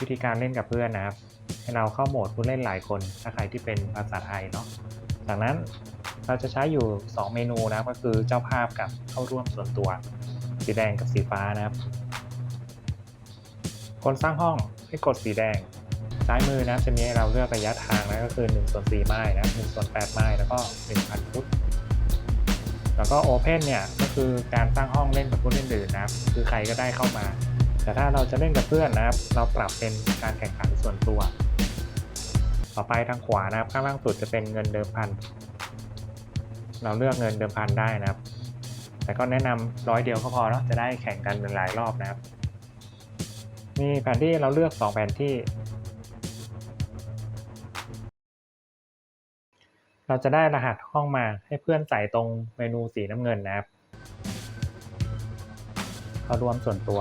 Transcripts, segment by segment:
วิธีการเล่นกับเพื่อนนะครับ ให้เราเข้าโหมดผู้เล่นหลายคน ถ้าใครที่เป็นภาษาไทยเนาะ จากนั้นเราจะใช้อยู่ 2 เมนูนะครับ ก็คือเจ้าภาพกับเข้าร่วมส่วนตัว สีแดงกับสีฟ้านะครับ คนสร้างห้องให้กดสีแดง ซ้ายมือนะจะมีให้เราเลือกระยะทางนะก็คือ1ส่วน4ไม้นะ1ส่วน8ไม้แล้วก็ 1,000 ฟุตแล้วก็ Open เนี่ยก็คือการสร้างห้องเล่นกับผู้เล่นอื่นนะครับ คือใครก็ได้เข้ามา แต่ถ้าเราจะเล่นกับเพื่อนนะครับ เราปรับเป็นการแข่งขันส่วนตัว ต่อไปทางขวานะครับ ข้างล่างสุดจะเป็นเงินเดิมพัน เราเลือกเงินเดิมพันได้นะครับ แต่ก็แนะนำร้อยเดียวก็พอเนาะ จะได้แข่งกันหลายรอบนะครับ มีแผนที่เราเลือก2แผนที่ เราจะได้รหัสห้องมาให้เพื่อนใส่ตรงเมนูสีน้ำเงินนะครับเข้ารวมส่วนตัว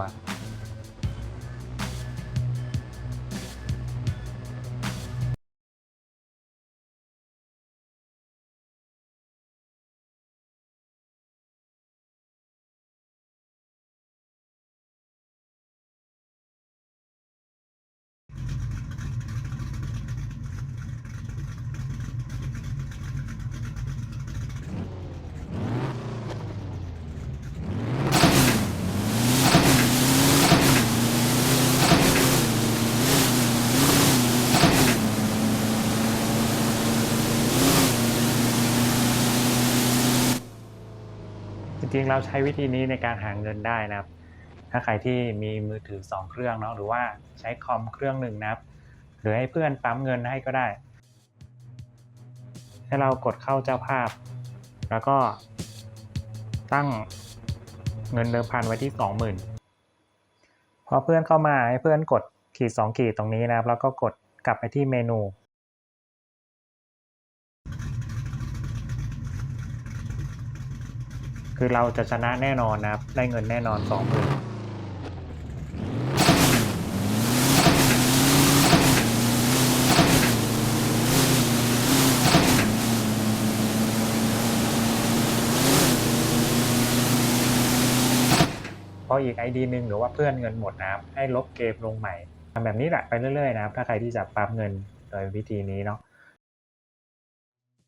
จริงๆเราใช้วิธีนี้ในการหาเงินได้นะครับ ถ้าใครที่มีมือถือ 2 เครื่องเนาะหรือว่าใช้คอมเครื่องหนึ่งนะครับ หรือให้เพื่อนปั๊มเงินให้ก็ได้ ให้เรากดเข้าเจ้าภาพ แล้วก็ตั้งเงินเดิมพันไว้ที่ 20,000พอเพื่อนเข้ามาให้เพื่อนกดขีด2ขีดตรงนี้นะครับ แล้วก็กดกลับไปที่เมนู คือเราจะชนะแน่นอนนะครับ ได้เงินแน่นอนสองหมื่นพออีก ID หนึ่งหรือว่าเพื่อนเงินหมดนะครับให้ลบเกมลงใหม่ทำแบบนี้แหละไปเรื่อยๆนะครับ ถ้าใครที่จะปั๊บเงินโดยวิธีนี้เนาะ